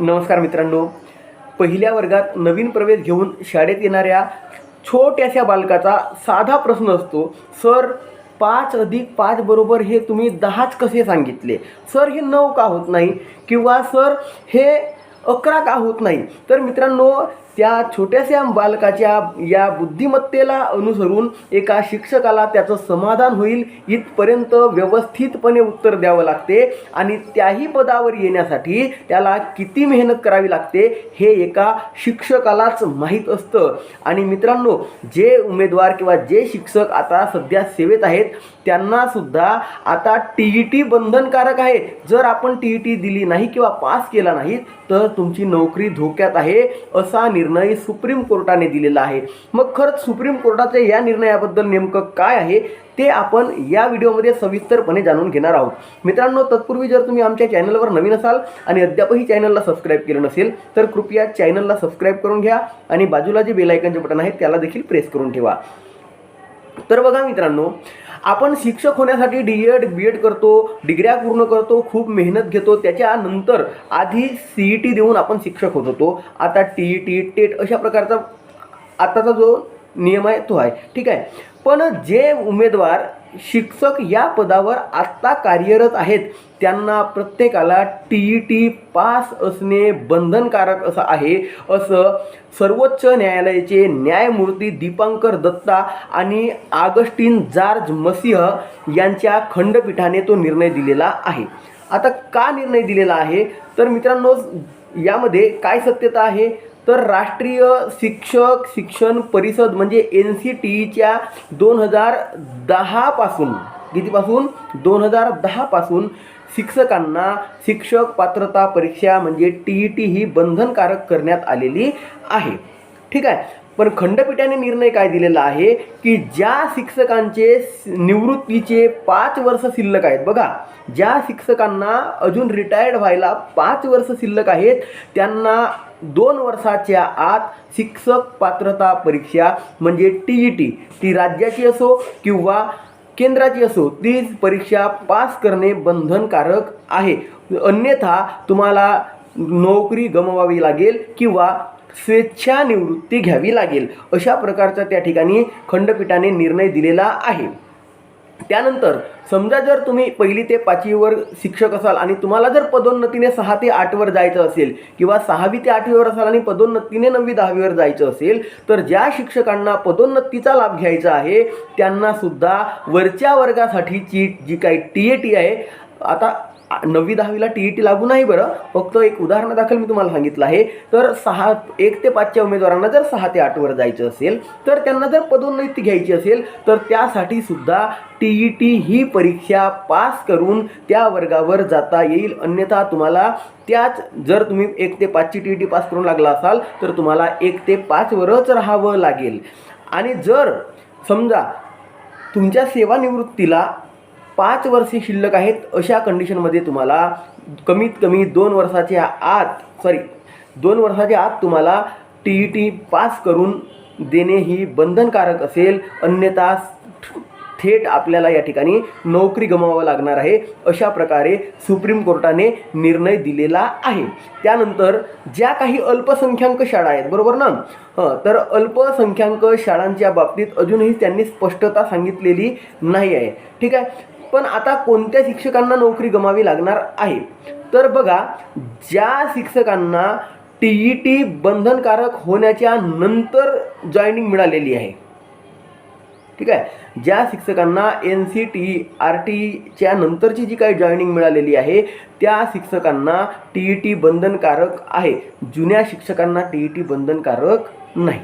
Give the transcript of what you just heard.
नमस्कार मित्रांनो. पहिल्या वर्गात नवीन प्रवेश घेऊन शाळेत येणाऱ्या छोट्याशा बालकाचा साधा प्रश्न असतो सर पाच अधिक पाच बरोबर हे तुम्ही दहाच कसे सांगितले? सर हे नऊ का होत नाही? किंवा सर हे अकरा का होत नाही. तर मित्रांनो त्या छोट्याशा बालकाच्या या बुद्धिमत्तेला अनुसरून एका शिक्षकाला त्याचं समाधान होईल इथपर्यंत व्यवस्थितपणे उत्तर द्यावं लागते आणि त्याही पदावर येण्यासाठी त्याला किती मेहनत करावी लागते हे एका शिक्षकालाच माहीत असतं. आणि मित्रांनो जे उमेदवार किंवा जे शिक्षक आता सध्या सेवेत आहेत त्यांनासुद्धा आता टी ई टी बंधनकारक आहे. जर आपण टी ई टी दिली नाही किंवा पास केला नाही तर तुमची नोकरी धोक्यात आहे असा निर्णय सुप्रीम कोर्टाने दिलेला आहे. मग खरंच सुप्रीम कोर्टाच्या या निर्णयाबद्दल नेमकं काय आहे ते आपण या व्हिडिओमध्ये सविस्तरपणे जाणून घेणार आहोत. मित्रांनो तत्पूर्वी जर तुम्ही आमच्या चॅनलवर नवीन असाल आणि अद्यापही चॅनलला सबस्क्राईब केलं नसेल तर कृपया चॅनलला सबस्क्राईब करून घ्या आणि बाजूला जे बेलायकनचे बटन आहे त्याला देखील प्रेस करून ठेवा. तर बघा मित्रांनो आपण शिक्षक होण्यासाठी डी एड बी एड करतो डिग्र्या पूर्ण करतो खूप मेहनत घेतो. त्याच्यानंतर आधी सी ई टी देऊन आपण शिक्षक होत होतो. आता टी ई टी टेट अशा प्रकारचा आत्ताचा जो नियम आहे तो आहे. ठीक आहे? पण जे उमेदवार शिक्षक या पदावर आत्ता कार्यरत आहेत त्यांना प्रत्येकाला टी ई टी पास असणे बंधनकारक असं आहे असं सर्वोच्च न्यायालयाचे न्यायमूर्ती दीपांकर दत्ता आणि आगस्टिन जार्ज मसिह यांच्या खंडपीठाने तो निर्णय दिलेला आहे. आता का निर्णय दिलेला आहे? तर मित्रांनो यामध्ये काय सत्यता आहे? तर राष्ट्रीय शिक्षक शिक्षण परिषद म्हणजे एन सी टी ईच्या दोन हजार दहापासून कितीपासून? दोन हजार दहापासून शिक्षकांना शिक्षक पात्रता परीक्षा म्हणजे टी ई टी ही बंधनकारक करण्यात आलेली आहे. ठीक आहे? पण खंडपीठाने निर्णय काय दिलेला आहे? की ज्या शिक्षकांचे निवृत्तीचे पाच वर्ष शिल्लक आहेत बघा. ज्या शिक्षकांना अजून रिटायर्ड व्हायला पाच वर्ष शिल्लक आहेत त्यांना दोन वर्षाच्या आत शिक्षक पात्रता परीक्षा म्हणजे टी ई टी ती राज्याची असो किंवा केंद्राची असो तीच परीक्षा पास करणे बंधनकारक आहे. अन्यथा तुम्हाला नोकरी गमवावी लागेल किंवा स्वेच्छानिवृत्ती घ्यावी लागेल. अशा प्रकारचा त्या ठिकाणी खंडपीठाने निर्णय दिलेला आहे. त्यानंतर समजा जर तुम्ही पहिली ते पाचवीवर शिक्षक असाल आणि तुम्हाला जर पदोन्नतीने सहा ते आठवर जायचं असेल किंवा सहावी ते आठवीवर असाल आणि पदोन्नतीने नववी दहावीवर जायचं असेल तर ज्या शिक्षकांना पदोन्नतीचा लाभ घ्यायचा आहे त्यांना सुद्धा वरच्या वर्गासाठीची जी काही टी ए टी आहे आता नववी दहावीला टी ई टी लागू नाही बरं फक्त एक उदाहरणादाखल मी तुम्हाला सांगितलं आहे. तर सहा एक ते पाचच्या उमेदवारांना जर सहा ते आठवर जायचं असेल तर त्यांना जर पदोन्नती घ्यायची असेल तर त्यासाठी सुद्धा टी ई टी ही परीक्षा पास करून त्या वर्गावर जाता येईल. अन्यथा तुम्हाला त्याच जर तुम्ही एक ते पाचची टी ई टी पास करून लागला असाल तर तुम्हाला एक ते पाचवरच राहावं लागेल. आणि जर समजा तुमच्या सेवानिवृत्तीला पाच वर्षे शिल्लक आहेत अशा कंडिशनमध्ये तुम्हाला कमीत कमी दोन वर्षाच्या आत सॉरी दोन वर्षाच्या आत तुम्हाला टी ई टी पास करून देणे ही बंधनकारक असेल. अन्यथा थेट आपल्याला या ठिकाणी नोकरी गमावावं लागणार आहे. अशा प्रकारे सुप्रीम कोर्टाने निर्णय दिलेला आहे. त्यानंतर ज्या काही अल्पसंख्याक शाळा आहेत बरोबर ना? हं तर अल्पसंख्याक शाळांच्या बाबतीत अजूनही त्यांनी स्पष्टता सांगितलेली नाही आहे. ठीक आहे? पण आता कोणत्या शिक्षकांना नोकरी गमावी लागणार आहे? तर बघा ज्या शिक्षकांना टी ई टी बंधनकारक होण्याच्या नंतर जॉईनिंग मिळालेली आहे. ठीक आहे? ज्या शिक्षकांना एन सी टी आर टीच्या नंतरची जी काही जॉईनिंग मिळालेली आहे त्या शिक्षकांना टी ई टी बंधनकारक आहे. जुन्या शिक्षकांना टी ई टी बंधनकारक नाही.